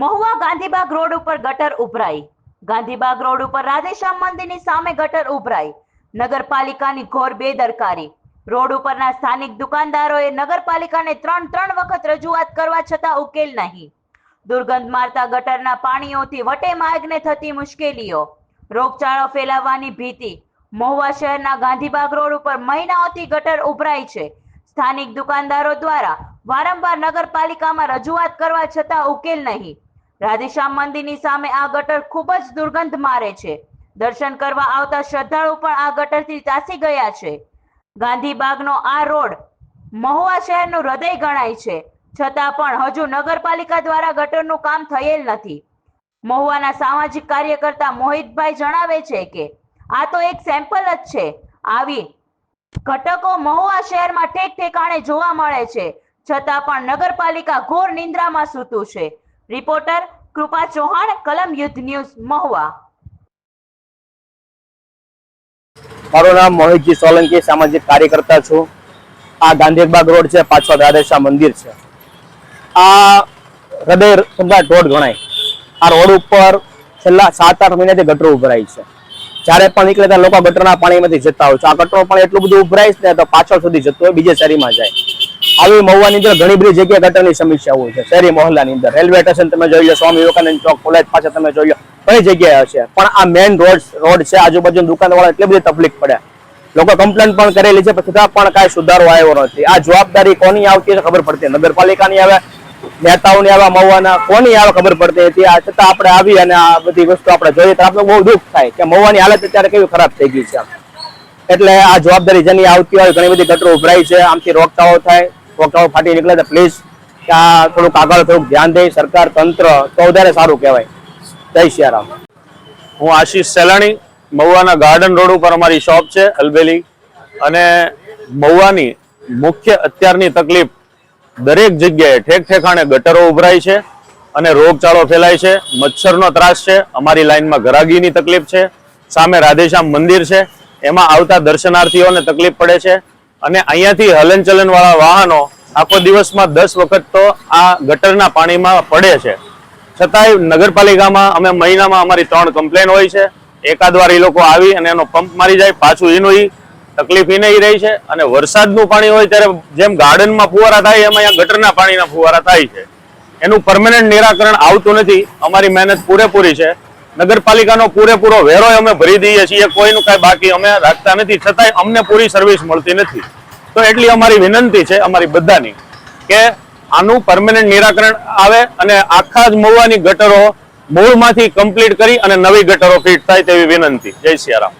Mahuva Gandhibagh road ઉપર ગટર ઉભરાઈ. Gandhibagh road ઉપર રાધેશ્યામ મંદિરની સામે ગટર ઉભરાઈ. નગરપાલિકાની ઘોર બેદરકારી. રોડ ઉપરના સ્થાનિક દુકાનદારોએ નગરપાલિકાને ત્રણ ત્રણ વખત રજૂઆત કરવા છતાં ઉકેલ નહીં. દુર્ગંધ મારતા ગટરના પાણીઓથી વટે માર્ગને થતી મુશ્કેલીઓ. રોગચાળો ફેલાવવાની ભીતિ. મહુવા શહેરના ગાંધીબાગ રોડ ઉપર મહિનાઓથી ગટર ઉભરાઈ છે. સ્થાનિક દુકાનદારો દ્વારા વારંવાર નગરપાલિકામાં રજૂઆત કરવા છતાં ઉકેલ નહીં. રાધેશ્યામ મંદિરની સામે આ ગટર ખૂબ જ દુર્ગંધ મારે છે. દર્શન કરવા આવતા શ્રદ્ધાળુ પણ આ ગટરથી ત્રાસી ગયા છે. ગાંધીબાગનો આ રોડ મહુવા શહેરનું હૃદય ગણાય છે. છતાં પણ હજુ નગરપાલિકા દ્વારા ગટરનું કામ થયેલ નથી. મહુવાના સામાજિક કાર્યકર્તા મોહિતભાઈ જણાવે છે કે, આ તો એક સેમ્પલ જ છે. આવી ઘટકો મહુવા શહેરમાં ઠેક ઠેકાણે જોવા મળે છે. છતાં પણ નગરપાલિકા ઘોર નિંદ્રામાં સૂતું છે. રિપોર્ટર કૃપા ચૌહાણ, કલમ યુદ્ધ ન્યૂઝ, મહુવા. મારું નામ મોહિતજી સોલંકી, સામાજિક કાર્યકર્તા છું. આ ગાંધીબાગ રોડ છે પાછળ રાધેશા મંદિર છે. આ હૃદય સમ્રાટ રોડ ગણાય. આ રોડ ઉપર છેલ્લા સાત આઠ મહિનાથી ગટરો ઉભરાય છે. જ્યારે પણ નીકળે ત્યારે લોકો ગટરના પાણીમાંથી જતા હોય છે. આ ગટરો પણ એટલું બધું ઉભરાય છે ને તો પાછળ સુધી જતું હોય, બીજે શેરીમાં જાય. આવી મહુવાની અંદર ઘણી બધી જગ્યાએ ગટરની સમસ્યાઓ છે. શહેરી મહોલ્લાની અંદર. રેલવે સ્ટેશન તમે જોઈ લો, સ્વામી વિવેકાનંદ ચોક, કોલેજ પાસે તમે જોઈ લો, ઘણી જગ્યાએ હશે. પણ આ મેઇન રોડ રોડ છે આજુબાજુ દુકાનવાળા એટલી બધી તકલીફ પડે. લોકો કમ્પ્લેન પણ કરેલી છે છતાં પણ કાંઈ સુધારો આવ્યો નથી. આ જવાબદારી કોની આવતી છે ખબર પડતી નગરપાલિકાની આવે, નેતાઓની આવે, મહુવાના, કોની આવે ખબર પડતી હતી આ છતાં આપણે આવી અને આ બધી વસ્તુ આપણે જોઈએ તો આપણે બહુ દુઃખ થાય કે મહુવાની હાલત અત્યારે કેવી ખરાબ થઈ ગઈ છે. એટલે આ જવાબદારી જેની આવતી હોય, ઘણી બધી ગટરો ઉભરાય છે, આમથી રોકતાઓ થાય રોગચાળો ફાટી નીકળે તો પ્લીઝ આ થોડુંક આગળ થોડુંક ધ્યાન દે. સરકાર, તંત્ર, તો વધારે સારું કહેવાય. જય સિયારામ હું આશીષ સેલાણી, મહુવાના ગાર્ડન રોડ ઉપર અમારી શોપ છે, અલબેલી. અને મહુવાની મુખ્ય અત્યારની તકલીફ દરેક જગ્યાએ ઠેક ઠેકાણે ગટરો ઉભરાય છે અને રોગચાળો ફેલાય છે. મચ્છરનો ત્રાસ છે. અમારી લાઈનમાં ગરાગીની તકલીફ છે. સામે રાધેશ્યામ મંદિર છે. એમાં આવતા દર્શનાર્થીઓને તકલીફ પડે છે. અને અહીંયાથી હલનચલન વાળા વાહનો આખો દિવસમાં દસ વખત તો આ ગટરના પાણીમાં પડે છે. છતાંય નગરપાલિકામાં અમે મહિનામાં અમારી ત્રણ કમ્પ્લેન હોય છે. એકાદ વાર એ લોકો આવી અને એનો પંપ મારી જાય, પાછું એનું એ તકલીફ એને ઈ રહી છે. અને વરસાદનું પાણી હોય ત્યારે જેમ ગાર્ડનમાં ફુવારા થાય એમ અહીંયા ગટરના પાણીના ફુવારા થાય છે. એનું પરમેનન્ટ નિરાકરણ આવતું નથી. અમારી મહેનત પૂરેપૂરી છે. નગરપાલિકાનો પૂરેપૂરો વેરો અમે ભરી દઈએ છીએ, કોઈનું કાંઈ બાકી અમે રાખતા નથી, છતાંય અમને પૂરી સર્વિસ મળતી નથી. તો એટલી અમારી વિનંતી છે અમારી બધાની કે આનું પરમેનન્ટ નિરાકરણ આવે અને આખા જ મહુવાની ગટરો મૂળમાંથી કમ્પ્લીટ કરી અને નવી ગટરો ફિટ થાય તેવી વિનંતી. જય સિયારામ